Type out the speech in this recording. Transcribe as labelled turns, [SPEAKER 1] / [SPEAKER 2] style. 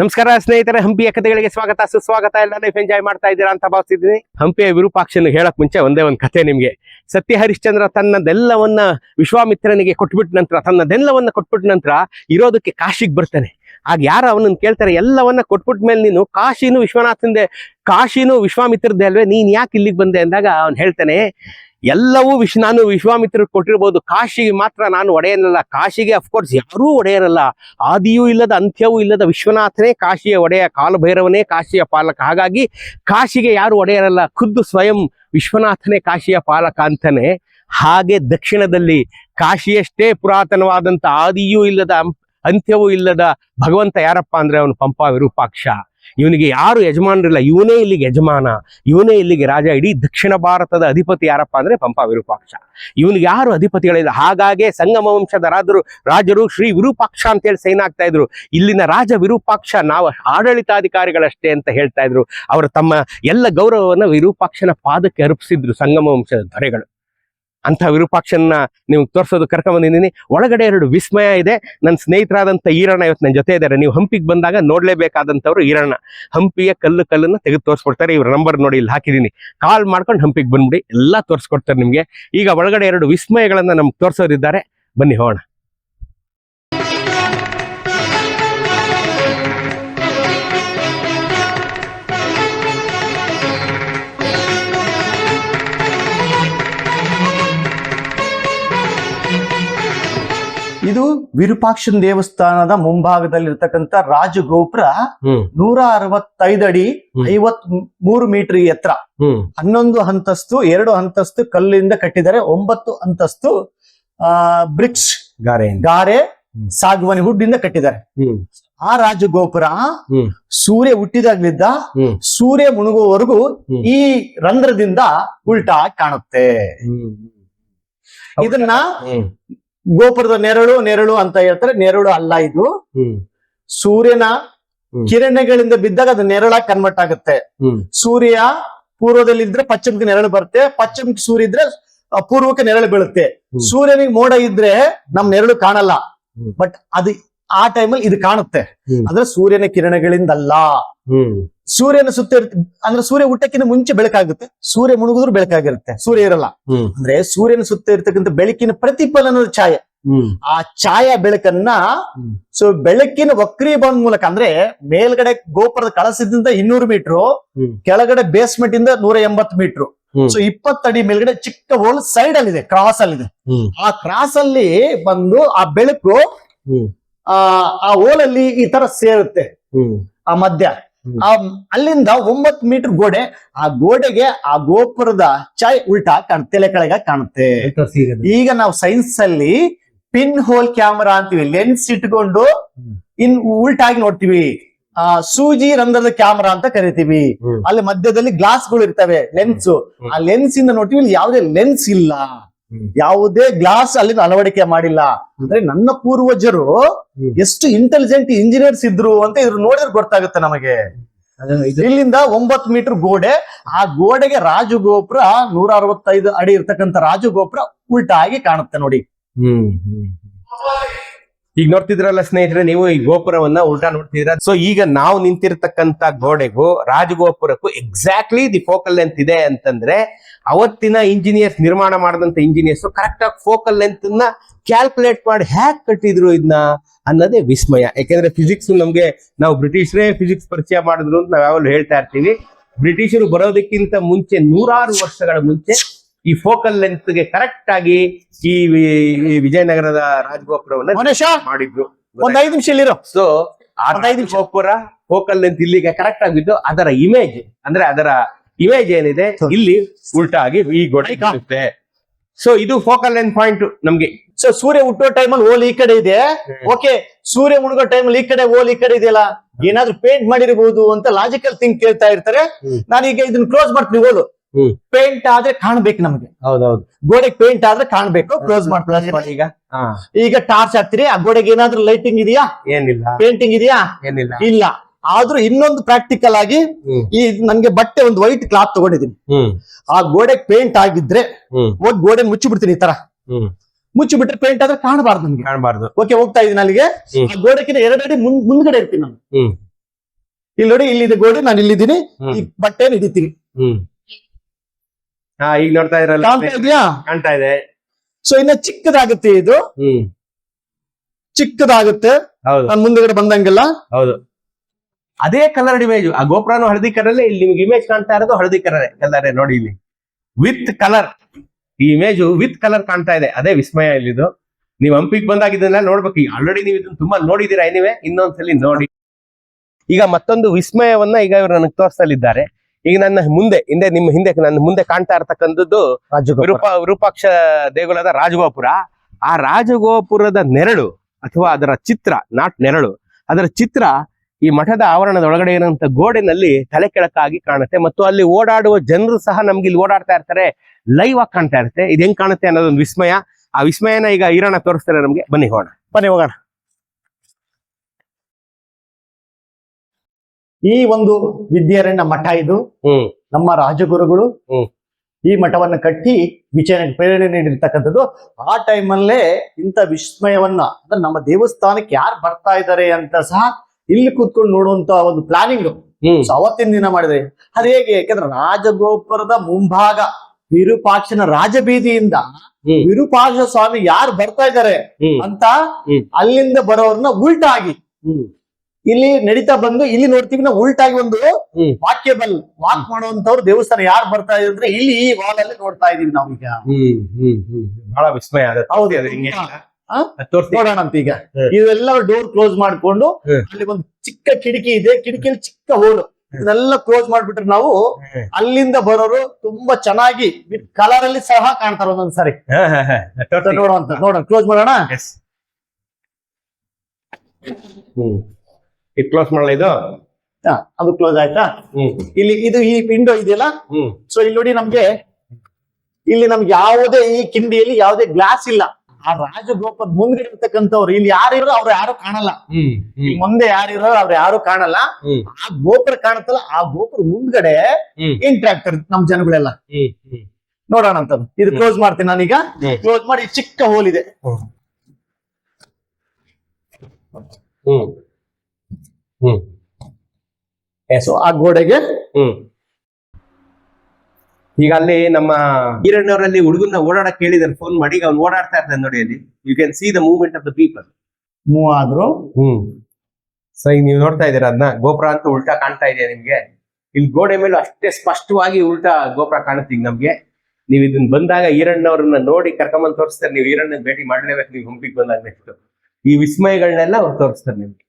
[SPEAKER 1] ನಮಸ್ಕಾರ, ಸ್ನೇಹಿತರೆ, ಹಂಪಿಯ ಕಥೆಗಳಿಗೆ ಸ್ವಾಗತ, ಸುಸ್ವಾಗತ. ಎಲ್ಲ ಲೈಫ್ ಎಂಜಾಯ್ ಮಾಡ್ತಾ ಇದ್ದೀರಾ ಅಂತ ಭಾವಿಸಿದ್ದೀನಿ ಹಂಪಿಯ ವಿರೂಪಾಕ್ಷನ ಹೇಳಕ್ ಮುಂಚೆ ಒಂದೇ ಒಂದು ಕಥೆ ನಿಮಗೆ. ಸತ್ಯ ಹರಿಶ್ಚಂದ್ರ ತನ್ನದೆಲ್ಲವನ್ನ ವಿಶ್ವಾಮಿತ್ರನಿಗೆ ಕೊಟ್ಬಿಟ್ಟ ನಂತರ, ತನ್ನದೆಲ್ಲವನ್ನ ಕೊಟ್ಬಿಟ್ಟ ನಂತರ ಇರೋದಕ್ಕೆ ಕಾಶಿಗೆ ಬರ್ತಾನೆ. ಆಗ ಯಾರು ಅವನನ್ನು ಕೇಳ್ತಾರೆ, ಎಲ್ಲವನ್ನ ಕೊಟ್ಬಿಟ್ಟ ಮೇಲೆ ನೀನು ಕಾಶಿನೂ ವಿಶ್ವನಾಥಂದೆ, ಕಾಶಿನೂ ವಿಶ್ವಾಮಿತ್ರದ್ದೇ ಅಲ್ವೇ, ನೀನ್ ಯಾಕೆ ಇಲ್ಲಿಗೆ ಬಂದೆ ಅಂದಾಗ ಅವನು ಹೇಳ್ತಾನೆ ಎಲ್ಲವೂ ವಿಶ್, ನಾನು ವಿಶ್ವಾಮಿತ್ರ ಕೊಟ್ಟಿರ್ಬೋದು. ಕಾಶಿಗೆ ಮಾತ್ರ ನಾನು ಒಡೆಯನಲ್ಲ. ಕಾಶಿಗೆ ಅಫ್ಕೋರ್ಸ್ ಯಾರೂ ಒಡೆಯರಲ್ಲ. ಆದಿಯೂ ಇಲ್ಲದ, ಅಂತ್ಯವೂ ಇಲ್ಲದ ವಿಶ್ವನಾಥನೇ ಕಾಶಿಯ ಒಡೆಯ, ಕಾಲಭೈರವನೇ ಕಾಶಿಯ ಪಾಲಕ. ಹಾಗಾಗಿ ಕಾಶಿಗೆ ಯಾರು ಒಡೆಯರಲ್ಲ. ಖುದ್ದು ಸ್ವಯಂ ವಿಶ್ವನಾಥನೇ ಕಾಶಿಯ ಪಾಲಕ ಅಂತಾನೆ. ಹಾಗೆ ದಕ್ಷಿಣದಲ್ಲಿ ಕಾಶಿಯಷ್ಟೇ ಪುರಾತನವಾದಂಥ ಆದಿಯೂ ಇಲ್ಲದ, ಅಂತ್ಯವೂ ಇಲ್ಲದ ಭಗವಂತ ಯಾರಪ್ಪ ಅಂದ್ರೆ ಅವನು ಪಂಪ ವಿರೂಪಾಕ್ಷ. ಇವನಿಗೆ ಯಾರು ಯಜಮಾನರಿಲ್ಲ, ಇವನೇ ಇಲ್ಲಿಗೆ ಯಜಮಾನ, ಇವನೇ ಇಲ್ಲಿಗೆ ರಾಜ, ಇಡೀ ದಕ್ಷಿಣ ಭಾರತದ ಅಧಿಪತಿ ಯಾರಪ್ಪ ಅಂದ್ರೆ ಪಂಪ ವಿರೂಪಾಕ್ಷ. ಇವನಿಗೆ ಯಾರು ಅಧಿಪತಿಗಳಿಲ್ಲ, ಹಾಗಾಗಿ ಸಂಗಮ ವಂಶದ ರಾಜರು ರಾಜರು ಶ್ರೀ ವಿರೂಪಾಕ್ಷ ಅಂತೇಳಿ ಸೈನ್ ಆಗ್ತಾ ಇದ್ರು. ಇಲ್ಲಿನ ರಾಜ ವಿರೂಪಾಕ್ಷ ನಾವು ಆಡಳಿತಾಧಿಕಾರಿಗಳಷ್ಟೇ ಅಂತ ಹೇಳ್ತಾ ಇದ್ರು. ಅವರು ತಮ್ಮ ಎಲ್ಲ ಗೌರವವನ್ನು ವಿರೂಪಾಕ್ಷನ ಪಾದಕ್ಕೆ ಅರ್ಪಿಸಿದ್ರು ಸಂಗಮ ವಂಶದ ದೊರೆಗಳು. ಅಂತ ವಿರೂಪಾಕ್ಷನ ನೀವು ತೋರಿಸೋದು ಕರ್ಕೊಂಬಂದಿದ್ದೀನಿ ಒಳಗಡೆ ಎರಡು ವಿಸ್ಮಯ ಇದೆ. ನನ್ನ ಸ್ನೇಹಿತರಾದಂಥ ಈರಣ್ಣ ಇವತ್ತು ನನ್ನ ಜೊತೆ ಇದ್ದಾರೆ. ನೀವು ಹಂಪಿಗೆ ಬಂದಾಗ ನೋಡಲೇಬೇಕಾದಂಥವ್ರು ಈರಣ್ಣ. ಹಂಪಿಯ ಕಲ್ಲು ಕಲ್ಲನ್ನು ತೆಗೆದು ತೋರಿಸ್ಕೊಡ್ತಾರೆ. ಇವ್ರ ನಂಬರ್ ನೋಡಿ ಇಲ್ಲಿ ಹಾಕಿದ್ದೀನಿ. ಕಾಲ್ ಮಾಡ್ಕೊಂಡು ಹಂಪಿಗೆ ಬಂದ್ಬಿಡಿ. ಎಲ್ಲ ತೋರಿಸ್ಕೊಡ್ತಾರೆ ನಿಮಗೆ. ಈಗ ಒಳಗಡೆ ಎರಡು ವಿಸ್ಮಯಗಳನ್ನು ನಮ್ಗೆ ತೋರಿಸೋದಿದ್ದಾರೆ ಬನ್ನಿ ಹೋಗೋಣ.
[SPEAKER 2] ವಿರೂಪಾಕ್ಷನ ದೇವಸ್ಥಾನದ ಮುಂಭಾಗದಲ್ಲಿರ್ತಕ್ಕಂಥ ರಾಜಗೋಪುರ
[SPEAKER 1] ಹ್ಮ್.
[SPEAKER 2] ನೂರ ಅರವತ್ತೈದು ಅಡಿ. ಐವತ್ ಮೂರು ಮೀಟರ್ ಎತ್ತರ. ಹನ್ನೊಂದು ಹಂತಸ್ತು ಎರಡು ಹಂತಸ್ತು ಕಲ್ಲಿಂದ ಕಟ್ಟಿದ್ದಾರೆ ಒಂಬತ್ತು ಅಂತಸ್ತು ಆ ಬ್ರಿಕ್ಸ್ ಗಾರೆ
[SPEAKER 1] ಗಾರೆ.
[SPEAKER 2] ಸಾಗುವನಿ ಹುಡ್ಡಿಂದ ಕಟ್ಟಿದ್ದಾರೆ. ಆ ರಾಜಗೋಪುರ. ಸೂರ್ಯ ಹುಟ್ಟಿದಾಗ್ಲಿದ್ದ ಸೂರ್ಯ ಮುಳುಗುವವರೆಗೂ ಈ ರಂಧ್ರದಿಂದ ಉಲ್ಟಾ ಕಾಣುತ್ತೆ. ಇದನ್ನ ಗೋಪುರದ ನೆರಳು ನೆರಳು ಅಂತ ಹೇಳ್ತಾರೆ. ನೆರಳು ಅಲ್ಲ ಇದು.
[SPEAKER 1] ಹ್ಮ್.
[SPEAKER 2] ಸೂರ್ಯನ ಕಿರಣಗಳಿಂದ ಬಿದ್ದಾಗ ಅದು ನೆರಳಾಗಿ ಕನ್ವರ್ಟ್ ಆಗುತ್ತೆ. ಸೂರ್ಯ ಪೂರ್ವದಲ್ಲಿ ಇದ್ರೆ ಪಶ್ಚಿಮಕ್ಕೆ ನೆರಳು ಬರುತ್ತೆ. ಪಶ್ಚಿಮಕ್ಕೆ ಸೂರ್ಯ ಇದ್ರೆ ಪೂರ್ವಕ್ಕೆ ನೆರಳು ಬೀಳುತ್ತೆ. ಸೂರ್ಯನಿಗೆ ಮೋಡ ಇದ್ರೆ ನಮ್ ನೆರಳು ಕಾಣಲ್ಲ. ಬಟ್ ಅದು ಆ ಟೈಮಲ್ಲಿ ಇದು ಕಾಣುತ್ತೆ. ಅಂದ್ರೆ ಸೂರ್ಯನ ಕಿರಣಗಳಿಂದಲ್ಲ. ಸೂರ್ಯನ ಸುತ್ತ ಅಂದ್ರೆ ಸೂರ್ಯ ಊಟಕ್ಕಿಂತ ಮುಂಚೆ ಬೆಳಕಾಗುತ್ತೆ. ಸೂರ್ಯ ಮುಳುಗಿದ್ರು ಬೆಳಕಾಗಿರುತ್ತೆ. ಸೂರ್ಯ ಇರಲ್ಲ. ಅಂದ್ರೆ ಸೂರ್ಯನ ಸುತ್ತ ಇರ್ತಕ್ಕಂಥ ಬೆಳಕಿನ ಪ್ರತಿಫಲನದ ಛಾಯೆ. ಆ ಛಾಯಾ ಬೆಳಕನ್ನ. ಸೊ ಬೆಳಕಿನ ವಕ್ರೀಭವನ ಮೂಲಕ ಅಂದ್ರೆ ಮೇಲ್ಗಡೆ ಗೋಪುರದ ಕಳಸದಿಂದ ಇನ್ನೂರು ಮೀಟರ್ ಕೆಳಗಡೆ ಬೇಸ್ಮೆಂಟ್ ಇಂದ ನೂರ ಎಂಬತ್ತು ಮೀಟರ್. ಸೊ ಇಪ್ಪತ್ತಡಿ ಮೇಲ್ಗಡೆ ಚಿಕ್ಕ ಹೋಲ್ ಸೈಡ್ ಅಲ್ಲಿ ಇದೆ ಕ್ರಾಸ್ ಅಲ್ಲಿ ಇದೆ ಆ ಕ್ರಾಸ್ ಅಲ್ಲಿ ಬಂದು ಆ ಬೆಳಕು ಆ ಆ ಹೋಲಲ್ಲಿ ಈ ತರ ಸೇರುತ್ತೆ. ಆ ಮಧ್ಯ. ಆ ಅಲ್ಲಿಂದ ಒಂಬತ್ ಮೀಟರ್ ಗೋಡೆ ಆ ಗೋಡೆಗೆ ಆ ಗೋಪುರದ ಚಾಯ್ ಉಲ್ಟಾ ಕಾಣ ತಲೆ ಕೆಳಗ ಕಾಣುತ್ತೆ. ಈಗ ನಾವು ಸೈನ್ಸ್ ಅಲ್ಲಿ ಪಿನ್ ಹೋಲ್ ಕ್ಯಾಮರಾ ಅಂತೀವಿ ಲೆನ್ಸ್ ಇಟ್ಕೊಂಡು. ಇನ್ ಉಲ್ಟಾಗಿ ನೋಡ್ತೀವಿ. ಆ ಸೂಜಿ ರಂಧ್ರದ ಕ್ಯಾಮರಾ ಅಂತ ಕರಿತೀವಿ. ಅಲ್ಲಿ ಮಧ್ಯದಲ್ಲಿ ಗ್ಲಾಸ್ಗಳು ಇರ್ತವೆ ಲೆನ್ಸ್ ಆ ಲೆನ್ಸ್ ಇಂದ ನೋಡ್ತೀವಿ ಇಲ್ಲಿ ಯಾವುದೇ ಲೆನ್ಸ್ ಇಲ್ಲ. ಯಾವುದೇ ಗ್ಲಾಸ್ ಅಲ್ಲಿ ಅಳವಡಿಕೆ ಮಾಡಿಲ್ಲ. ಅಂದ್ರೆ ನನ್ನ ಪೂರ್ವಜರು ಎಷ್ಟು ಇಂಟೆಲಿಜೆಂಟ್ ಇಂಜಿನಿಯರ್ಸ್ ಇದ್ರು ಅಂತ ಇದ್ರ ನೋಡಿದ್ರೆ ಗೊತ್ತಾಗುತ್ತೆ ನಮಗೆ. ಇಲ್ಲಿಂದ ಒಂಬತ್ತು ಮೀಟರ್ ಗೋಡೆ ಆ ಗೋಡೆಗೆ ರಾಜಗೋಪುರ ನೂರ ಅರವತ್ತೈದು ಅಡಿ ಇರ್ತಕ್ಕಂಥ ರಾಜಗೋಪುರ ಉಲ್ಟಾ ಆಗಿ ಕಾಣುತ್ತೆ ನೋಡಿ.
[SPEAKER 1] ಹ್ಮ್ ಹ್ಮ್. ಈಗ ನೋಡ್ತಿದ್ರಲ್ಲ ಸ್ನೇಹಿತರೆ, ನೀವು ಈ ಗೋಪುರವನ್ನ ಉಲ್ಟಾ ನೋಡ್ತಿದ್ರ ಸೊ ಈಗ ನಾವು ನಿಂತಿರ್ತಕ್ಕಂತ ಗೋಡೆಗೂ, ರಾಜಗೋಪುರಕ್ಕೂ ಎಕ್ಸಾಕ್ಟ್ಲಿ ದಿ ಫೋಕಲ್ ಲೆಂತ್ ಇದೆ ಅಂತಂದ್ರೆ, ಅವತ್ತಿನ ಇಂಜಿನಿಯರ್ಸ್ ನಿರ್ಮಾಣ ಮಾಡಿದಂತ ಇಂಜಿನಿಯರ್ಸ್ ಕರೆಕ್ಟ್ ಆಗಿ ಫೋಕಲ್ ಲೆಂತ್ನ ಕ್ಯಾಲ್ಕುಲೇಟ್ ಮಾಡಿ ಹ್ಯಾಕ್ ಕಟ್ಟಿದ್ರು ಇದನ್ನ ಅನ್ನೋದೇ ವಿಸ್ಮಯ. ಯಾಕೆಂದ್ರೆ ಫಿಸಿಕ್ಸ್ ನಮ್ಗೆ, ನಾವು ಬ್ರಿಟಿಷರೇ ಫಿಸಿಕ್ಸ್ ಪರಿಚಯ ಮಾಡಿದ್ರು ಅಂತ ನಾವ್ ಯಾವಾಗಲೂ ಹೇಳ್ತಾ ಇರ್ತೀವಿ. ಬ್ರಿಟಿಷರು ಬರೋದಕ್ಕಿಂತ ಮುಂಚೆ ನೂರಾರು ವರ್ಷಗಳ ಮುಂಚೆ ಈ ಫೋಕಲ್ ಲೆಂತ್ಗೆ ಕರೆಕ್ಟ್ ಆಗಿ ಈ ವಿಜಯನಗರದ ರಾಜಗೋಪುರವನ್ನ ಮಾಡಿದ್ರು.
[SPEAKER 2] ಒಂದ್ ಐದು ನಿಮಿಷ ಇಲ್ಲಿರೋ.
[SPEAKER 1] ಸೊ
[SPEAKER 2] ಐದು ನಿಮಿಷ.
[SPEAKER 1] ಗೋಪುರ ಫೋಕಲ್ ಲೆಂತ್ ಇಲ್ಲಿಗೆ ಕರೆಕ್ಟ್ ಆಗಿದ್ದು ಅದರ ಇಮೇಜ್ ಅಂದ್ರೆ ಅದರ ಇಮೇಜ್ ಏನಿದೆ. ಇಲ್ಲಿ ಉಲ್ಟಾ ಆಗಿ ಈ ಗೋಡೆ ಕಾಣುತ್ತೆ ಸೊ ಇದು ಫೋಕಲ್ ಲೆಂತ್ ಪಾಯಿಂಟ್ ನಮ್ಗೆ.
[SPEAKER 2] ಸೊ ಸೂರ್ಯ ಹುಟ್ಟೋ ಟೈಮಲ್ಲಿ ಓಲ್ ಈ ಕಡೆ ಇದೆ. ಓಕೆ ಸೂರ್ಯ ಮುಳುಗೋ ಟೈಮಲ್ಲಿ ಈ ಕಡೆ ಓಲ್ ಈ ಕಡೆ ಇದೆಯಲ್ಲ? ಏನಾದ್ರೂ ಪೇಂಟ್ ಮಾಡಿರಬಹುದು ಅಂತ ಲಾಜಿಕಲ್ ಥಿಂಕ್ ಕೇಳ್ತಾ ಇರ್ತಾರೆ. ನಾನೀಗ ಇದನ್ನ ಕ್ಲೋಸ್ ಮಾಡ್ತೀನಿ ಓಲು
[SPEAKER 1] ಹ್ಮ್.
[SPEAKER 2] ಪೇಂಟ್ ಆದ್ರೆ ಕಾಣ್ಬೇಕು ನಮಗೆ.
[SPEAKER 1] ಹೌದೌದು.
[SPEAKER 2] ಗೋಡೆಗೆ ಪೇಂಟ್ ಆದ್ರೆ ಕಾಣ್ಬೇಕು. ಕ್ಲೋಸ್ ಮಾಡ್ತೀನಿ
[SPEAKER 1] ಈಗ
[SPEAKER 2] ಈಗ ಟಾರ್ಚ್ ಹಾಕ್ತೀರಿ. ಆ ಗೋಡೆಗೆ ಏನಾದ್ರೂ ಲೈಟಿಂಗ್ ಇದೆಯಾ?
[SPEAKER 1] ಏನಿಲ್ಲ.
[SPEAKER 2] ಪೇಂಟಿಂಗ್ ಇದೆಯಾ?
[SPEAKER 1] ಏನಿಲ್ಲ.
[SPEAKER 2] ಇಲ್ಲ. ಆದ್ರೂ ಇನ್ನೊಂದು ಪ್ರಾಕ್ಟಿಕಲ್ ಆಗಿ ಈ ನನ್ಗೆ ಬಟ್ಟೆ ಒಂದು ವೈಟ್ ಕ್ಲಾತ್ ತಗೊಂಡಿದ್ದೀನಿ. ಆ ಗೋಡೆಗೆ ಪೇಂಟ್ ಆಗಿದ್ರೆ ಹೋಗಿ ಗೋಡೆ ಮುಚ್ಚಿ ಬಿಡ್ತೀನಿ ಈ ತರ. ಮುಚ್ಚಿ ಬಿಟ್ರೆ ಪೇಂಟ್ ಆದ್ರೆ ಕಾಣಬಾರ್ದು ನನ್ಗೆ
[SPEAKER 1] ಕಾಣಬಾರ್ದು.
[SPEAKER 2] ಓಕೆ ಹೋಗ್ತಾ ಇದೀನಿ ಅಲ್ಲಿಗೆ. ಆ ಗೋಡೆಕಿನ ಎರಡಡಿ ಮುಂದ್ ಮುಂದ್ಗಡೆ ಇರ್ತೀನಿ ನಾನು. ಇಲ್ಲಿ ನೋಡಿ ಇಲ್ಲಿದೆ ಗೋಡೆ ನಾನು ಇಲ್ಲಿದ್ದೀನಿ ಈ ಬಟ್ಟೆ ಹಿಡಿತೀನಿ
[SPEAKER 1] ಹಾ ಈಗ ನೋಡ್ತಾ ಇರಲ್ಲ
[SPEAKER 2] ಕಾಣ್ತಾ ಇದೆಯಾ?
[SPEAKER 1] ಕಾಣ್ತಾ ಇದೆ.
[SPEAKER 2] ಸೊ ಇನ್ನ ಚಿಕ್ಕದಾಗುತ್ತೆ ಇದು.
[SPEAKER 1] ಹ್ಮ್.
[SPEAKER 2] ಚಿಕ್ಕದಾಗುತ್ತೆ.
[SPEAKER 1] ಹೌದು.
[SPEAKER 2] ನಾನು ಮುಂದೆಗಡೆ ಬಂದಂಗೆಲ್ಲ.
[SPEAKER 1] ಹೌದು. ಅದೇ ಕಲರ್ ಇಮೇಜ್ ಆ ಗೋಪುರನು ಹಳದಿ ಕಲರಲ್ಲೇ ಇಲ್ಲಿ ನಿಮ್ಗೆ ಇಮೇಜ್ ಕಾಣ್ತಾ ಇರೋದು ಹಳದಿ ಕಲರ್ ಕಲರ್ ನೋಡಿ ಇಲ್ಲಿ. ವಿತ್ ಕಲರ್ ಈ ಇಮೇಜ್ ವಿತ್ ಕಲರ್ ಕಾಣ್ತಾ ಇದೆ. ಅದೇ ವಿಸ್ಮಯ ಇಲ್ಲಿದು. ನೀವು ಹಂಪಿಗೆ ಬಂದಾಗ ಇದನ್ನ ನೋಡ್ಬೇಕು. ಈಗ ಆಲ್ರೆಡಿ ನೀವು ಇದನ್ನ ತುಂಬಾ ನೋಡಿದೀರಾ ಏನಿವೆ ಇನ್ನೊಂದ್ಸಲಿ ನೋಡಿ. ಈಗ ಮತ್ತೊಂದು ವಿಸ್ಮಯವನ್ನ ಈಗ ಇವರು ನನಗೆ ತೋರಿಸಲಿದ್ದಾರೆ ಈಗ ನನ್ನ ಮುಂದೆ ಹಿಂದೆ ನಿಮ್ಮ ಹಿಂದೆ ನನ್ನ ಮುಂದೆ ಕಾಣ್ತಾ ಇರತಕ್ಕಂಥದ್ದು ವಿರೂಪ ರೂಪಾಕ್ಷ ದೇಗುಲದ ರಾಜಗೋಪುರ. ಆ ರಾಜಗೋಪುರದ ನೆರಳು ಅಥವಾ ಅದರ ಚಿತ್ರ ನಾಟ್ ನೆರಳು ಅದರ ಚಿತ್ರ ಈ ಮಠದ ಆವರಣದ ಒಳಗಡೆ ಇರುವಂತ ಗೋಡೆನಲ್ಲಿ ತಲೆ ಕೆಳಕಾಗಿ ಕಾಣುತ್ತೆ ಮತ್ತು ಅಲ್ಲಿ ಓಡಾಡುವ ಜನರು ಸಹ ನಮ್ಗೆ ಇಲ್ಲಿ ಓಡಾಡ್ತಾ ಇರ್ತಾರೆ ಲೈವ್ ಆಗಿ ಕಾಣ್ತಾ ಇರುತ್ತೆ. ಇದು ಹೆಂಗ್ ಕಾಣುತ್ತೆ ಅನ್ನೋದೊಂದು ವಿಸ್ಮಯ. ಆ ವಿಸ್ಮಯನ ಈಗ ಈರಣ್ಣ ತೋರಿಸ್ತಾರೆ ನಮ್ಗೆ. ಬನ್ನಿ ಹೋಗೋಣ.
[SPEAKER 2] ಬನ್ನಿ ಹೋಗೋಣ. ಈ ಒಂದು ವಿದ್ಯಾರಣ್ಯ ಮಠ ಇದು. ನಮ್ಮ ರಾಜಗುರುಗಳು. ಈ ಮಠವನ್ನ ಕಟ್ಟಿ ವಿಚಾರಣೆ ಪ್ರೇರಣೆ ನೀಡಿರ್ತಕ್ಕಂಥದ್ದು. ಆ ಟೈಮಲ್ಲೇ ಇಂಥ ವಿಸ್ಮಯವನ್ನ ಅಂದ್ರೆ ನಮ್ಮ ದೇವಸ್ಥಾನಕ್ಕೆ ಯಾರು ಬರ್ತಾ ಇದ್ದಾರೆ ಅಂತ ಸಹ ಇಲ್ಲಿ ಕೂತ್ಕೊಂಡು ನೋಡುವಂತ ಒಂದು ಪ್ಲಾನಿಂಗ್ ಅವತ್ತಿನ ದಿನ ಮಾಡಿದ್ರೆ. ಅದು ಹೇಗೆ? ಯಾಕಂದ್ರೆ ರಾಜಗೋಪುರದ ಮುಂಭಾಗ ವಿರೂಪಾಕ್ಷನ ರಾಜಬೀದಿಯಿಂದ. ವಿರೂಪಾಕ್ಷ ಸ್ವಾಮಿ ಯಾರು ಬರ್ತಾ ಇದ್ದಾರೆ ಅಂತ ಅಲ್ಲಿಂದ ಬರೋರ್ನ ಉಲ್ಟಾಗಿ. ಇಲ್ಲಿ ನಡೀತಾ ಬಂದು ಇಲ್ಲಿ ನೋಡ್ತೀವಿ ನಾವು ಉಲ್ಟಾಗಿ ಒಂದು ವಾಕ್ಯಬಲ್ ವಾಕ್ ಮಾಡುವಂತವ್ರು ದೇವಸ್ಥಾನ ಯಾರು ಬರ್ತಾ ಇದ್ರೆ ಅಂದ್ರೆ ಇಲ್ಲಿ ಈ ವಾಲ್ ಅಲ್ಲಿ ನೋಡ್ತಾ ಇದೀವಿ ನಾವು
[SPEAKER 1] ಈಗ. ಹ್ಮ್ ಹ್ಮ್ ಬಹಳ ವಿಸ್ಮಯ
[SPEAKER 2] ಹೌದು. ನೋಡೋಣ ಅಂತ ಈಗ. ಇವೆಲ್ಲ ಡೋರ್ ಕ್ಲೋಸ್ ಮಾಡ್ಕೊಂಡು ಅಲ್ಲಿ ಒಂದು ಚಿಕ್ಕ ಕಿಟಕಿ ಇದೆ. ಕಿಟಕಿಯಲ್ಲಿ ಚಿಕ್ಕ ಹೋಲು ಇದನ್ನೆಲ್ಲ ಕ್ಲೋಸ್ ಮಾಡ್ಬಿಟ್ರೆ ನಾವು ಅಲ್ಲಿಂದ ಬರೋರು ತುಂಬಾ ಚೆನ್ನಾಗಿ ಕಲರ್ ಅಲ್ಲಿ ಸಹ ಕಾಣ್ತಾರ ಒಂದೊಂದ್ಸರಿ. ನೋಡುವಂತ ನೋಡೋಣ ಕ್ಲೋಸ್ ಮಾಡೋಣ.
[SPEAKER 1] ಹ್ಮ್. ಇದು ಕ್ಲೋಸ್ ಮಾಡಲ್ಲ ಇದು?
[SPEAKER 2] ಹಾ, ಅದು ಕ್ಲೋಸ್ ಆಯ್ತಾ? ಇಲ್ಲಿ ಇದು ಈ ವಿಂಡೋ ಇದೆಯಲ್ಲ? ಸೊ ಇಲ್ಲಿ ನೋಡಿ ನಮ್ಗೆ ಇಲ್ಲಿ ನಮ್ಗೆ ಯಾವುದೇ ಈ ಕಿಂಡಿಯಲ್ಲಿ ಯಾವುದೇ ಗ್ಲಾಸ್ ಇಲ್ಲ. ಆ ರಾಜಗೋಪದ ಮುಂದೆ ಇರ್ತಕ್ಕಂಥವ್ರು ಇಲ್ಲಿ ಯಾರಿರೋ ಅವ್ರು ಯಾರು ಕಾಣಲ್ಲ. ಮುಂದೆ ಯಾರಿರೋ ಅವ್ರು ಯಾರು ಕಾಣಲ್ಲ. ಆ ಗೋಪುರ ಕಾಣುತ್ತಲ್ಲ ಆ ಗೋಪುರ ಮುಂದ್ಗಡೆ
[SPEAKER 1] ಹ್ಮ್.
[SPEAKER 2] ಟ್ರಾಕ್ಟರ್ ನಮ್ ಜನಗಳೆಲ್ಲ? ನೋಡೋಣ ಅಂತ. ಇದು ಕ್ಲೋಸ್ ಮಾಡ್ತೀನಿ ನಾನೀಗ. ಕ್ಲೋಸ್ ಮಾಡಿ ಚಿಕ್ಕ ಹೋಲ್ ಇದೆ.
[SPEAKER 1] ಹ್ಮ್.
[SPEAKER 2] ಸೊ ಆ ಗೋಡೆಗೆ
[SPEAKER 1] ಹ್ಮ್. ಈಗ ಅಲ್ಲಿ ನಮ್ಮ ಈರಣ್ಣವರಲ್ಲಿ ಹುಡುಗನ ಓಡಾಡಕ್ ಹೇಳಿದಾರೆ ಫೋನ್ ಮಾಡಿ. ಈಗ ಅವ್ನು ಓಡಾಡ್ತಾ ಇರ್ತಾನೆ ನೋಡಿ ಅಲ್ಲಿ. You can see the movement of the people
[SPEAKER 2] move ಆದ್ರು.
[SPEAKER 1] ಹ್ಮ್. ಸರಿ ಈಗ ನೀವು ನೋಡ್ತಾ ಇದೀರ ಅದನ್ನ ಗೋಪುರ ಅಂತ ಉಲ್ಟಾ ಕಾಣ್ತಾ ಇದೆಯಾ ನಿಮ್ಗೆ? ಇಲ್ಲಿ ಗೋಡೆ ಮೇಲೆ ಅಷ್ಟೇ ಸ್ಪಷ್ಟವಾಗಿ ಉಲ್ಟಾ ಗೋಪುರ ಕಾಣುತ್ತೆ ಈಗ ನಮ್ಗೆ. ನೀವು ಇದನ್ನ ಬಂದಾಗ ಈರಣ್ಣವ್ರನ್ನ ನೋಡಿ ಕರ್ಕೊಂಬಂದ್ ತೋರಿಸ್ತಾರೆ. ನೀವು ಈರಣ್ಣನ ಭೇಟಿ ಮಾಡ್ಲೇಬೇಕು ನೀವು ಹಂಪಿಗೆ ಬಂದಾಗ ನೆಕ್ಸ್ಟ್ ಈ ವಿಸ್ಮಯಗಳನ್ನೆಲ್ಲ ಅವ್ರು ತೋರಿಸ್ತಾರೆ ನಿಮ್ಗೆ.